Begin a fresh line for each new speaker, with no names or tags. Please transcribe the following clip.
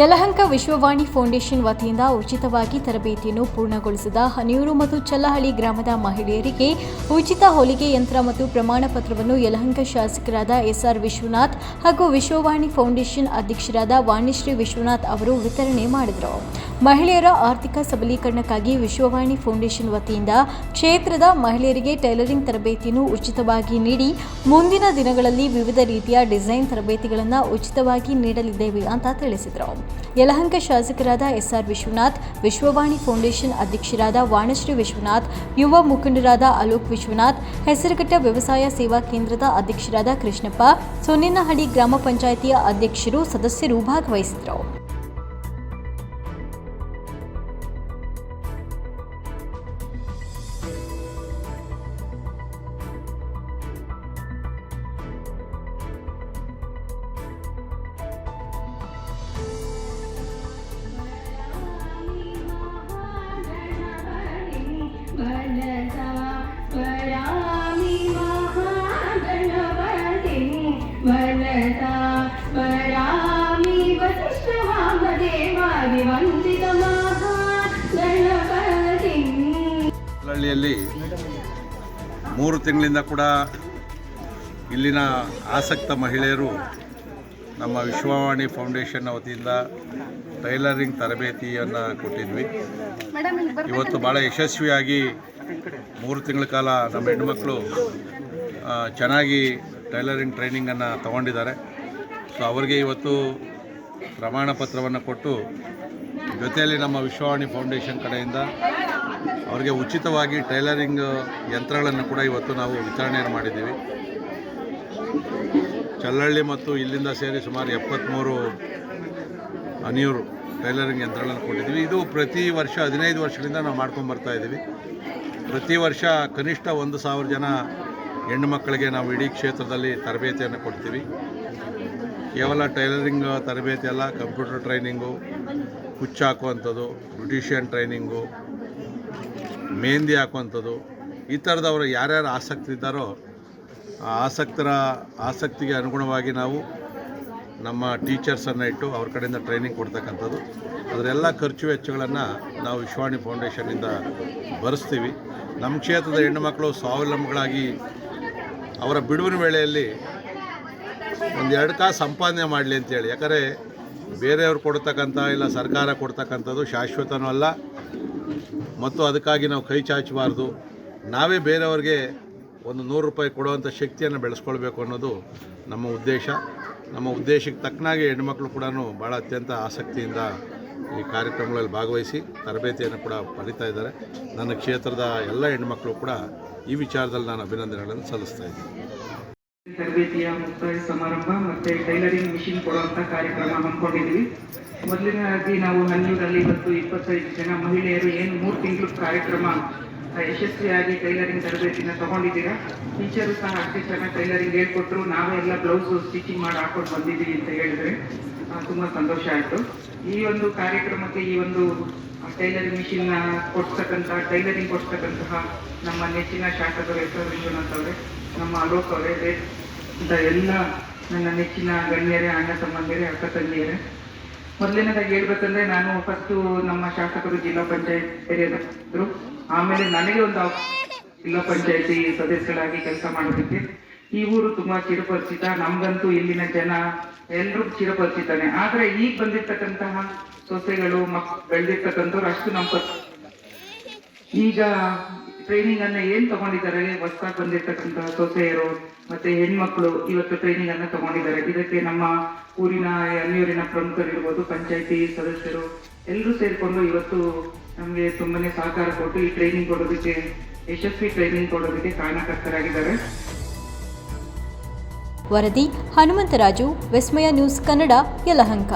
Yelahanka Vishwavani foundation ವತಿಯಿಂದ ಉಚಿತವಾಗಿ ತರಬೇತಿಯನ್ನು ಪೂರ್ಣಗೊಳಿಸಿದ ಹನಿಯೂರು ಮತ್ತು ಚಲ್ಲಹಳ್ಳಿ ಗ್ರಾಮದ ಮಹಿಳೆಯರಿಗೆ ಉಚಿತ ಹೊಲಿಗೆ ಯಂತ್ರ ಮತ್ತು ಪ್ರಮಾಣ ಪತ್ರವನ್ನು ಯಲಹಂಕ ಶಾಸಕರಾದ ಎಸ್ಆರ್ ವಿಶ್ವನಾಥ್ ಹಾಗೂ ವಿಶ್ವವಾಣಿ ಫೌಂಡೇಶನ್ ಅಧ್ಯಕ್ಷರಾದ ವಾಣಿಶ್ರೀ ವಿಶ್ವನಾಥ್ ಅವರು ವಿತರಣೆ ಮಾಡಿದರು. ಮಹಿಳೆಯರ ಆರ್ಥಿಕ ಸಬಲೀಕರಣಕ್ಕಾಗಿ ವಿಶ್ವವಾಣಿ ಫೌಂಡೇಶನ್ ವತಿಯಿಂದ ಕ್ಷೇತ್ರದ ಮಹಿಳೆಯರಿಗೆ ಟೈಲರಿಂಗ್ ತರಬೇತಿಯನ್ನು ಉಚಿತವಾಗಿ ನೀಡಿ ಮುಂದಿನ ದಿನಗಳಲ್ಲಿ ವಿವಿಧ ರೀತಿಯ ಡಿಸೈನ್ ತರಬೇತಿಗಳನ್ನು ಉಚಿತವಾಗಿ ನೀಡಲಿದ್ದೇವೆ ಅಂತ ತಿಳಿಸಿದರು. ಯಲಹಂಕ ಶಾಸಕರಾದ ಎಸ್ಆರ್ ವಿಶ್ವನಾಥ್, ವಿಶ್ವವಾಣಿ ಫೌಂಡೇಶನ್ ಅಧ್ಯಕ್ಷರಾದ ವಾಣಶ್ರೀ ವಿಶ್ವನಾಥ್, ಯುವ ಮುಖಂಡರಾದ ಅಲೋಕ್ ವಿಶ್ವನಾಥ್, ಹೆಸರುಘಟ್ಟ ವ್ಯವಸಾಯ ಸೇವಾ ಕೇಂದ್ರದ ಅಧ್ಯಕ್ಷರಾದ ಕೃಷ್ಣಪ್ಪ, ಸೊನ್ನಿನಹಳ್ಳಿ ಗ್ರಾಮ ಪಂಚಾಯಿತಿಯ ಅಧ್ಯಕ್ಷರು, ಸದಸ್ಯರು ಭಾಗವಹಿಸಿದರು
वनसा वरामि वसिष्ठवामदेवादिवन्दितमहागणपतिम्
ಹಳ್ಳಿಯಲ್ಲಿ ಮೂರು ತಿಂಗಳಿಂದ ಕೂಡ ಇಲ್ಲಿನ ಆಸಕ್ತ ಮಹಿಳೆಯರು ನಮ್ಮ ವಿಶ್ವವಾಣಿ ಫೌಂಡೇಶನ್ನ ವತಿಯಿಂದ ಟೈಲರಿಂಗ್ ತರಬೇತಿಯನ್ನು ಕೊಟ್ಟಿದ್ವಿ ಇವತ್ತು ಭಾಳ ಯಶಸ್ವಿಯಾಗಿ ಮೂರು ತಿಂಗಳ ಕಾಲ ನಮ್ಮ ಹೆಣ್ಮಕ್ಳು ಆ, ಚೆನ್ನಾಗಿ ಟೈಲರಿಂಗ್ ಟ್ರೈನಿಂಗನ್ನು ತಗೊಂಡಿದ್ದಾರೆ. ಸೊ ಅವರಿಗೆ ಇವತ್ತು ಪ್ರಮಾಣ ಪತ್ರವನ್ನು ಕೊಟ್ಟು ಜೊತೆಯಲ್ಲಿ ನಮ್ಮ ವಿಶ್ವವಾಣಿ ಫೌಂಡೇಶನ್ ಕಡೆಯಿಂದ ಅವರಿಗೆ ಉಚಿತವಾಗಿ ಟೈಲರಿಂಗ್ ಯಂತ್ರಗಳನ್ನು ಕೂಡ ಇವತ್ತು ನಾವು ವಿತರಣೆಯನ್ನು ಮಾಡಿದ್ದೀವಿ. ಚಲ್ಲಳ್ಳಿ ಮತ್ತು ಇಲ್ಲಿಂದ ಸೇರಿ ಸುಮಾರು ಎಪ್ಪತ್ತ್ಮೂರು ಅನಿಯೂರು ಟೈಲರಿಂಗ್ ಯಂತ್ರಗಳನ್ನು ಕೊಟ್ಟಿದ್ದೀವಿ ಇದು ಪ್ರತಿ ವರ್ಷ ಹದಿನೈದು ವರ್ಷಗಳಿಂದ ನಾವು ಮಾಡ್ಕೊಂಡು ಇದ್ದೀವಿ. ಪ್ರತಿ ವರ್ಷ ಕನಿಷ್ಠ ಒಂದು ಸಾವಿರ ಜನ ಹೆಣ್ಣು ಮಕ್ಕಳಿಗೆ ನಾವು ಇಡೀ ಕ್ಷೇತ್ರದಲ್ಲಿ ತರಬೇತಿಯನ್ನು ಕೊಡ್ತೀವಿ. ಕೇವಲ ಟೈಲರಿಂಗ್ ತರಬೇತಿ ಅಲ್ಲ, ಕಂಪ್ಯೂಟರ್ ಟ್ರೈನಿಂಗು ಕುಚ್ಚು ಹಾಕುವಂಥದ್ದು, ಬ್ಯೂಟಿಷಿಯನ್ ಟ್ರೈನಿಂಗು, ಮೆಹಂದಿ ಹಾಕುವಂಥದ್ದು, ಈ ಥರದವರು ಯಾರ್ಯಾರು ಆಸಕ್ತಿ ಇದ್ದಾರೋ ಆ ಆಸಕ್ತರ ಆಸಕ್ತಿಗೆ ಅನುಗುಣವಾಗಿ ನಾವು ನಮ್ಮ ಟೀಚರ್ಸನ್ನು ಇಟ್ಟು ಅವ್ರ ಕಡೆಯಿಂದ ಟ್ರೈನಿಂಗ್ ಕೊಡ್ತಕ್ಕಂಥದ್ದು. ಅದರೆಲ್ಲ ಖರ್ಚು ವೆಚ್ಚಗಳನ್ನು ನಾವು ವಿಶ್ವಾಣಿ ಫೌಂಡೇಶನ್ನಿಂದ ಭರಿಸ್ತೀವಿ. ನಮ್ಮ ಕ್ಷೇತ್ರದ ಹೆಣ್ಣುಮಕ್ಕಳು ಸ್ವಾವಲಂಬಿಗಳಾಗಿ ಅವರ ಬಿಡುವಿನ ವೇಳೆಯಲ್ಲಿ ಒಂದು ಎರಡು ಕಾಸು ಸಂಪಾದನೆ ಮಾಡಲಿ ಅಂತೇಳಿ. ಯಾಕಂದರೆ ಬೇರೆಯವ್ರು ಕೊಡ್ತಕ್ಕಂಥ ಇಲ್ಲ ಸರ್ಕಾರ ಕೊಡ್ತಕ್ಕಂಥದ್ದು ಶಾಶ್ವತನೂ ಅಲ್ಲ. ಮತ್ತು ಅದಕ್ಕಾಗಿ ನಾವು ಕೈ ಚಾಚಬಾರ್ದು. ನಾವೇ ಬೇರೆಯವ್ರಿಗೆ ಒಂದು ನೂರು ರೂಪಾಯಿ ಕೊಡುವಂಥ ಶಕ್ತಿಯನ್ನು ಬೆಳೆಸ್ಕೊಳ್ಬೇಕು ಅನ್ನೋದು ನಮ್ಮ ಉದ್ದೇಶ. ನಮ್ಮ ಉದ್ದೇಶಕ್ಕೆ ತಕ್ಕನಾಗಿ ಹೆಣ್ಮಕ್ಳು ಕೂಡ ಭಾಳ ಅತ್ಯಂತ ಆಸಕ್ತಿಯಿಂದ ಈ ಕಾರ್ಯಕ್ರಮಗಳಲ್ಲಿ ಭಾಗವಹಿಸಿ ತರಬೇತಿಯನ್ನು ಕೂಡ ಪಡಿತಾ ಇದ್ದಾರೆ. ನನ್ನ ಕ್ಷೇತ್ರದ ಎಲ್ಲ ಹೆಣ್ಮಕ್ಳು ಕೂಡ ಈ ವಿಚಾರದಲ್ಲಿ ನಾನು ಅಭಿನಂದನೆಗಳನ್ನು ಸಲ್ಲಿಸ್ತಾ ಇದ್ದೀನಿ.
ತರಬೇತಿಯ ಮುಕ್ತಾಯ ಸಮಾರಂಭ ಮತ್ತೆ ಟೈಲರಿಂಗ್ ಮಿಷಿನ್ ಕೊಡುವಂತ ಕಾರ್ಯಕ್ರಮ ಹಮ್ಮಿಕೊಂಡಿದ್ವಿ ಮೊದಲಿನಾಗಿ ನಾವು ಹನ್ನೂರಲ್ಲಿ ಇವತ್ತು ಇಪ್ಪತ್ತೈದು ಜನ ಮಹಿಳೆಯರು ಏನು ಮೂರು ತಿಂಗಳು ಕಾರ್ಯಕ್ರಮ ಯಶಸ್ವಿಯಾಗಿ ಟೈಲರಿಂಗ್ ತರಬೇತಿನ ತಗೊಂಡಿದ್ದೀರಾ? ಟೀಚರು ಸಹ ಅಷ್ಟೇ ಚೆನ್ನಾಗಿ ಟೈಲರಿಂಗ್ ಹೇಳ್ಕೊಟ್ರು. ನಾವೇ ಎಲ್ಲ ಬ್ಲೌಸು ಸ್ಟಿಚಿಂಗ್ ಮಾಡಿ ಹಾಕೊಂಡು ಬಂದಿದ್ದೀವಿ ಅಂತ ಹೇಳಿದ್ರೆ. ತುಂಬಾ ಸಂತೋಷ ಆಯಿತು. ಈ ಒಂದು ಕಾರ್ಯಕ್ರಮಕ್ಕೆ ಈ ಒಂದು ಟೈಲರಿಂಗ್ ಮಿಷಿನ್ ಕೊಡ್ತಕ್ಕಂತಹ ಟೈಲರಿಂಗ್ ಕೊಡ್ತಕ್ಕಂತಹ ನಮ್ಮ ನೆಚ್ಚಿನ ಶಾಸಕರು ಎಸ್ ಆರ್ ವಿಶ್ವನಾಥ್ ಅವರೇ, ನಮ್ಮ ಅಲೋಕ್ ಅವರೇ ಅಂತ ಎಲ್ಲ ನನ್ನ ನೆಚ್ಚಿನ ಗಣ್ಯರೇ, ಅಣ್ಣ ತಮ್ಮಂದಿರೇ, ಅಕ್ಕ ತಂಗಿಯರೇ. ಮೊದಲನೇದಾಗಿ ಹೇಳ್ಬೇಕಂದ್ರೆ ನಾನು ಫಸ್ಟು ನಮ್ಮ ಶಾಸಕರು ಜಿಲ್ಲಾ ಪಂಚಾಯತ್ ಸೇರಿದ್ರು ಆಮೇಲೆ ನನಗೆ ಒಂದು ಜಿಲ್ಲಾ ಪಂಚಾಯತಿ ಸದಸ್ಯರಾಗಿ ಕೆಲಸ ಮಾಡೋದಕ್ಕೆ ಈ ಊರು ತುಂಬಾ ಚಿರಪರಿಚಿತ ನಮ್ಗಂತೂ ಇಲ್ಲಿನ ಜನ ಎಲ್ರೂ ಚಿರಪರಿಚಿತನೇ ಆದ್ರೆ ಈಗ ಬಂದಿರ್ತಕ್ಕಂತಹ ಸೊಸೆಗಳು, ಮಕ್, ಬೆಳೆದಿರ್ತಕ್ಕಂಥವ್ರು ಅಷ್ಟು ನಮ್ಮ ಈಗ ಟ್ರೈನಿಂಗ್ ಅನ್ನ ಏನ್ ತಗೊಂಡಿದ್ದಾರೆ? ಹೊಸದಾಗಿ ಬಂದಿರ್ತಕ್ಕಂತಹ ಸೊಸೆಯರು ಮತ್ತೆ ಹೆಣ್ಮಕ್ಳು ಇವತ್ತು ಟ್ರೈನಿಂಗ್ ಅನ್ನ ತಗೊಂಡಿದ್ದಾರೆ. ಇದಕ್ಕೆ ನಮ್ಮ ಊರಿನ ಅಲ್ಲಿಯೂರಿನ ಪ್ರಮುಖರಿರ್ಬೋದು, ಪಂಚಾಯತಿ ಸದಸ್ಯರು ಎಲ್ಲರೂ ಸೇರಿಕೊಂಡು ಇವತ್ತು ನಮಗೆ ತುಂಬಾನೇ ಸಹಕಾರ ಕೊಟ್ಟು ಈ ಟ್ರೈನಿಂಗ್ ಕೊಡೋದಕ್ಕೆ ಯಶಸ್ವಿ ಟ್ರೈನಿಂಗ್ ಕೊಡೋದಕ್ಕೆ ಕಾರಣಕರ್ತರಾಗಿದ್ದಾರೆ.
ವರದಿ ಹನುಮಂತರಾಜು ವಿಸ್ಮಯ ನ್ಯೂಸ್ ಕನ್ನಡ ಯಲಹಂಕ.